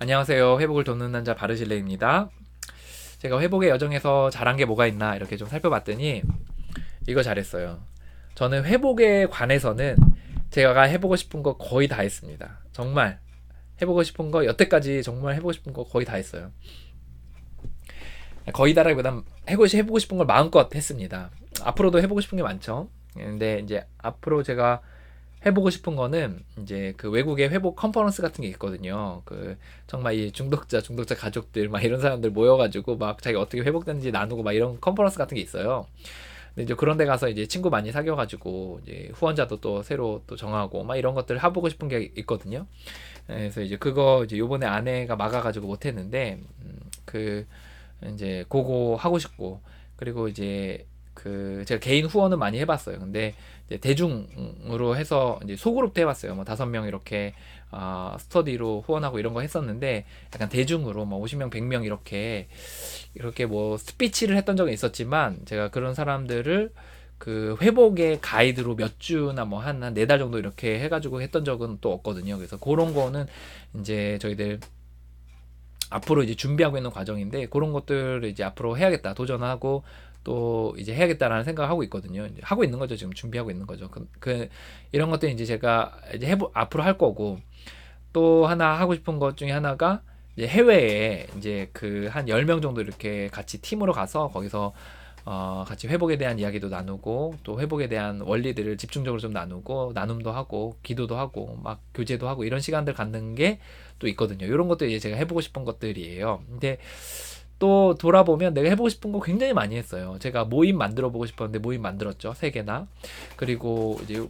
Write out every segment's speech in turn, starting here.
안녕하세요. 회복을 돕는 남자 바르실레입니다. 제가 회복의 여정에서 잘한 게 뭐가 있나 이렇게 좀 살펴봤더니 이거 잘했어요. 저는 회복에 관해서는 제가 해보고 싶은 거 거의 다 했습니다. 정말 해보고 싶은 거 여태까지 정말 해보고 싶은 거 거의 다 했어요. 거의 다라기보단 해보고 싶은 걸 마음껏 했습니다. 앞으로도 해보고 싶은 게 많죠. 근데 이제 앞으로 제가 해보고 싶은 거는 이제 그 외국의 회복 컨퍼런스 같은 게 있거든요. 그 정말 이 중독자, 중독자 가족들 막 이런 사람들 모여가지고 막 자기 어떻게 회복됐는지 나누고 막 이런 컨퍼런스 같은 게 있어요. 근데 이제 그런 데 가서 이제 친구 많이 사귀어가지고 이제 후원자도 또 새로 또 정하고 막 이런 것들 해보고 싶은 게 있거든요. 그래서 이제 그거 이제 요번에 아내가 막아가지고 못했는데, 음, 그 이제 그거 하고 싶고, 그리고 이제 그 제가 개인 후원은 많이 해봤어요. 근데 대중으로 해서 이제 소그룹도 해봤어요. 뭐 다섯 명 이렇게 어, 스터디로 후원하고 이런 거 했었는데 약간 대중으로 뭐 50명, 100명 이렇게 이렇게 뭐 스피치를 했던 적은 있었지만 제가 그런 사람들을 그 회복의 가이드로 몇 주나 뭐 한 한 네 달 정도 이렇게 해가지고 했던 적은 또 없거든요. 그래서 그런 거는 이제 저희들 앞으로 이제 준비하고 있는 과정인데 그런 것들을 이제 앞으로 해야겠다 도전하고 또 이제 해야겠다라는 생각을 하고 있거든요. 이제 하고 있는 거죠. 지금 준비하고 있는 거죠. 그, 그 이런 것들 이제 제가 이제 해보 앞으로 할 거고 또 하나 하고 싶은 것 중에 하나가 이제 해외에 이제 그 한 열 명 정도 이렇게 같이 팀으로 가서 거기서 어, 같이 회복에 대한 이야기도 나누고 또 회복에 대한 원리들을 집중적으로 좀 나누고 나눔도 하고 기도도 하고 막 교제도 하고 이런 시간들 갖는 게 또 있거든요. 이런 것도 이제 제가 해보고 싶은 것들이에요. 근데 또 돌아보면 내가 해보고 싶은 거 굉장히 많이 했어요. 제가 모임 만들어 보고 싶었는데 모임 만들었죠. 세 개나. 그리고 이제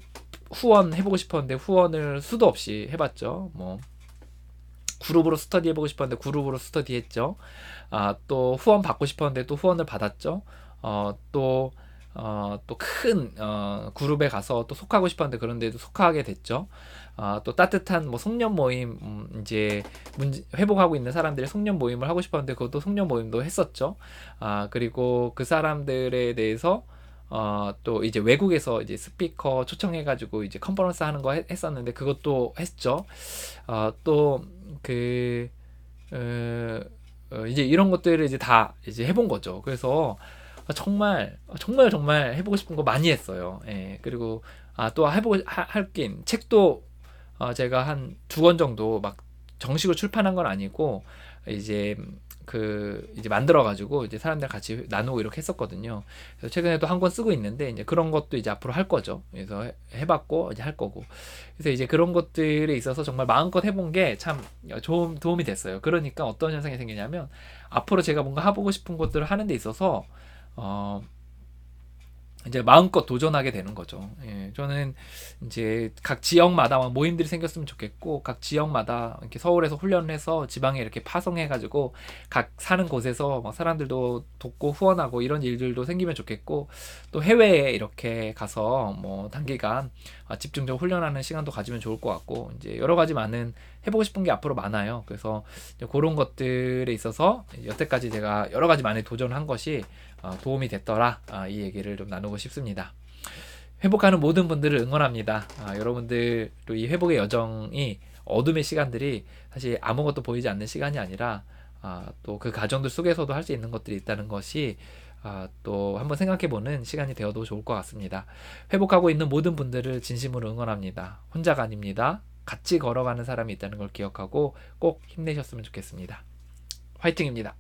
후원 해보고 싶었는데 후원을 수도 없이 해봤죠. 뭐 그룹으로 스터디 해보고 싶었는데 그룹으로 스터디 했죠. 아, 또 후원 받고 싶었는데 또 후원을 받았죠. 어, 또, 어, 또 큰, 어, 그룹에 가서 또 속하고 싶었는데 그런데도 속하게 됐죠. 아, 또 따뜻한 뭐 송년 모임 음, 이제 문제, 회복하고 있는 사람들의 송년 모임을 하고 싶었는데 그것도 송년 모임도 했었죠. 아 그리고 그 사람들에 대해서 어, 또 이제 외국에서 이제 스피커 초청해가지고 이제 컨퍼런스 하는 거 했, 었는데 그것도 했죠. 어, 또그 어, 어, 이제 이런 것들을 이제 다 이제 해본 거죠. 그래서 정말 정말 정말 해보고 싶은 거 많이 했어요. 예, 그리고 아, 또 해보고 할 게 책도 어, 제가 한 두 권 정도 막 정식으로 출판한 건 아니고 이제 그 이제 만들어 가지고 이제 사람들 같이 나누고 이렇게 했었거든요. 그래서 최근에도 한 권 쓰고 있는데 이제 그런 것도 이제 앞으로 할 거죠. 그래서 해봤고 이제 할 거고. 그래서 이제 그런 것들에 있어서 정말 마음껏 해본 게참 좋은 도움이 됐어요. 그러니까 어떤 현상이 생기냐면 앞으로 제가 뭔가 해보고 싶은 것들을 하는 데 있어서 어 이제 마음껏 도전하게 되는 거죠. 예, 저는 이제 각 지역마다 모임들이 생겼으면 좋겠고, 각 지역마다 이렇게 서울에서 훈련을 해서 지방에 이렇게 파송해 가지고 각 사는 곳에서 막 사람들도 돕고 후원하고 이런 일들도 생기면 좋겠고, 또 해외에 이렇게 가서 뭐 단기간 집중적으로 훈련하는 시간도 가지면 좋을 것 같고, 이제 여러 가지 많은 해보고 싶은 게 앞으로 많아요. 그래서 그런 것들에 있어서 여태까지 제가 여러 가지 많이 도전한 것이 어, 도움이 됐더라 아, 이 얘기를 좀 나누고 싶습니다. 회복하는 모든 분들을 응원합니다. 아, 여러분들 이 회복의 여정이 어둠의 시간들이 사실 아무것도 보이지 않는 시간이 아니라 아, 또그 가정들 속에서도 할 수 있는 것들이 있다는 것이 아, 또 한번 생각해보는 시간이 되어도 좋을 것 같습니다. 회복하고 있는 모든 분들을 진심으로 응원합니다. 혼자가 아닙니다. 같이 걸어가는 사람이 있다는 걸 기억하고 꼭 힘내셨으면 좋겠습니다. 화이팅입니다.